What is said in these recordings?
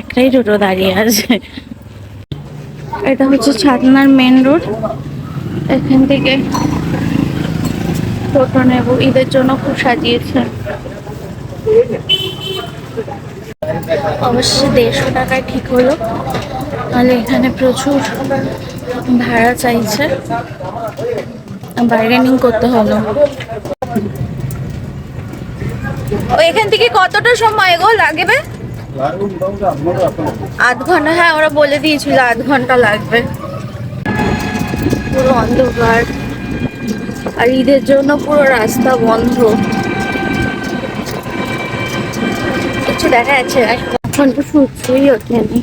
একটাই টোটো দাঁড়িয়ে আছে। এটা হচ্ছে ছাতনার মেন রোড এখান থেকে টোটো নেব। ঈদের জন্য খুব সাজিয়েছে। অবশ্যই দেড়শো টাকায় ঠিক হলো। তাহলে এখানে প্রচুর ভাড়া চাইছে। বার্গেনিং করতে হলো। এখান থেকে কতটা সময় গো লাগবে? আধ ঘণ্টা হ্যাঁ ওরা বলে দিয়েছিল আধ ঘণ্টা লাগবে। পুরো অন্ধকার। আর ঈদের জন্য পুরো রাস্তা বন্ধ। কিছু দেখা যাচ্ছে? এখন তো সূর্যই ওঠেনি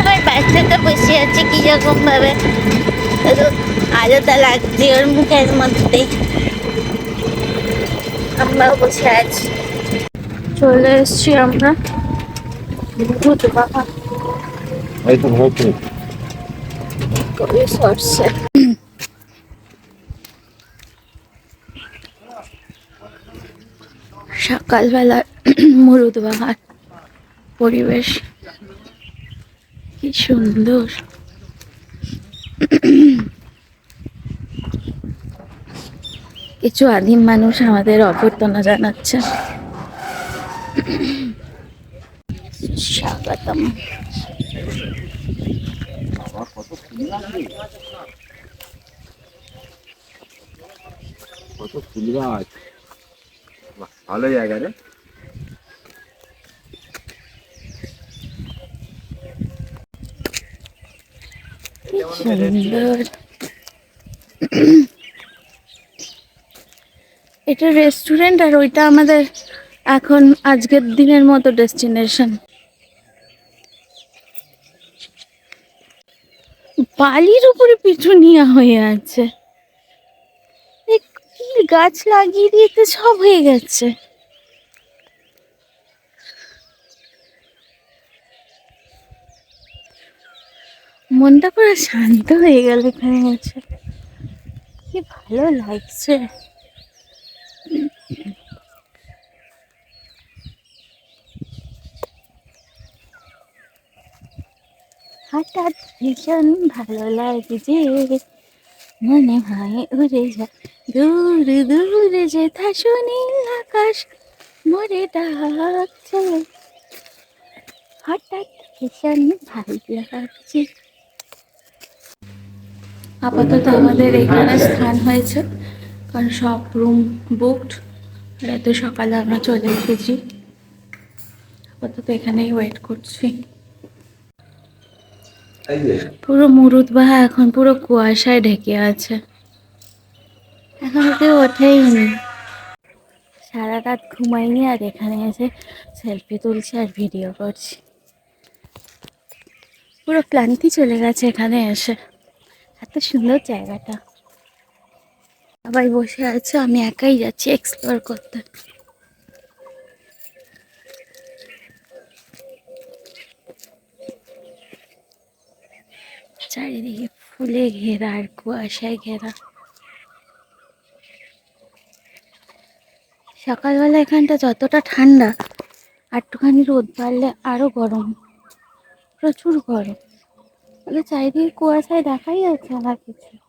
আমার বাচ্চাটা বসে আছে কি রকম ভাবে? আলাদা লাগছে ওর মুখের মধ্যে। আমরাও বসে আছি। চলে এসছি আমরা। ভূত বাবা। এই তো হচ্ছে কবি সরষে সকালবেলা মুরুদ বাহার পরিবেশ কি সুন্দর। কিছু আদিম মানুষ আমাদের অভ্যর্থনা জানাচ্ছে স্বাগতম। কত ফুল গাছ। ভালো জায়গা রে। সুন্দর। এটা রেস্টুরেন্ট আর ওইটা আমাদের এখন আজকের দিনের মতো ডেস্টিনেশন। বালির উপরে পিটুনিয়া হয়ে আছে। গাছ লাগিয়ে দিয়েতে সব হয়ে গেছে। মনটা পুরো শান্ত হয়ে গেল এখানে আছে কি ভালো লাগছে। হঠাৎ ভীষণ ভালো লাগছে মনে হয় উড়ে যা। দূর, দূরে যেথা সুনীল আকাশ, মরে ডাকছে। হঠাৎ ভীষণ ভালো লাগছে। আপাতত আমাদের এখানে স্থান হয়েছে, কারণ সব রুম বুকড এত সকালে আমরা চলে এসেছি। আপাতত এখানেই ওয়েট করছি। পুরো মুরুদ বাহা এখন পুরো কুয়াশায় ঢেকে আছে। এখন কেউ ওঠেইনি। সারা রাত ঘুমাইনি আর এখানে এসে সেলফি তুলছি আর ভিডিও করছি। পুরো ক্লান্তি চলে গেছে এখানে এসে। এত সুন্দর জায়গাটা। সবাই বসে আছে, আমি একাই যাচ্ছি এক্সপ্লোর করতে। চারিদিকে ফুলে ঘেরা আর কুয়াশায় ঘেরা। সকালবেলা এখানটা যতটা ঠান্ডা একটুখানি রোদ বাড়লে আরও গরম। প্রচুর গরম। তাহলে চারিদিকে কুয়াশায় দেখাই যাচ্ছে না কিছু।